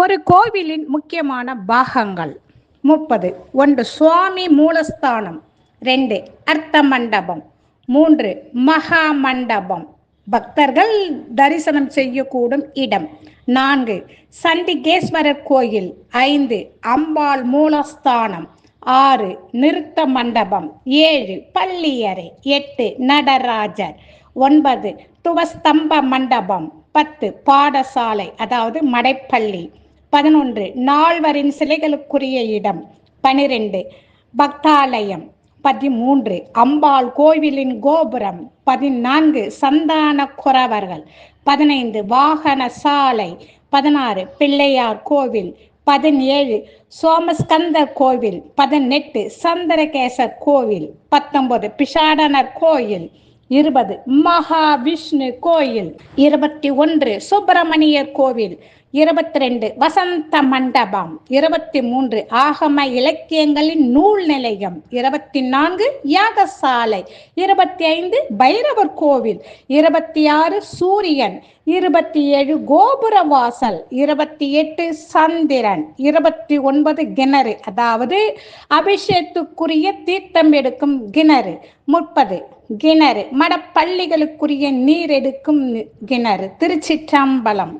ஒரு கோவிலின் முக்கியமான பாகங்கள். முப்பது. ஒன்று சுவாமி மூலஸ்தானம். ரெண்டு அர்த்த மண்டபம் மூன்று மகா மண்டபம் பக்தர்கள் தரிசனம் செய்யக்கூடும் இடம். நான்கு சண்டிகேஸ்வரர் கோயில். ஐந்து அம்பாள் மூலஸ்தானம். ஆறு நிறுத்த மண்டபம். ஏழு பள்ளியறை. எட்டு நடராஜர். ஒன்பது துவஸ்தம்ப மண்டபம். பத்து பாடசாலை அதாவது மடைப்பள்ளி. பதினொன்று நால்வரின் சிலைகளுக்குரிய இடம். பனிரெண்டு பக்தாலயம். பதிமூன்று அம்பாள் கோவிலின் கோபுரம். பதினான்கு சந்தான குறவர்கள். பதினைந்து வாகன சாலை. பதினாறு பிள்ளையார் கோவில். பதினேழு சோமஸ்கந்தர் கோவில். பதினெட்டு சந்திரகேசர் கோவில். பத்தொன்பது பிஷாடனர் கோயில். இருபது. மகாவிஷ்ணு கோயில். இருபத்தி ஒன்று. சுப்பிரமணியர் கோவில். இருபத்தி ரெண்டு. வசந்த மண்டபம். இருபத்தி மூன்று. ஆகம இலக்கியங்களின் நூல் நிலையம். இருபத்தி நான்கு. யாகசாலை. இருபத்தி ஐந்து. பைரவர் கோவில். இருபத்தி ஆறு. சூரியன். இருபத்தி ஏழு. கோபுர வாசல். இருபத்தி எட்டு. சந்திரன். இருபத்தி ஒன்பது. கிணறு. அதாவது அபிஷேகத்துக்குரிய தீர்த்தம் எடுக்கும் கிணறு. முப்பது. கிணறு. மடப்பள்ளிகளுக்குரிய நீர் எடுக்கும் கிணறு. திருச்சிற்றம்பலம்.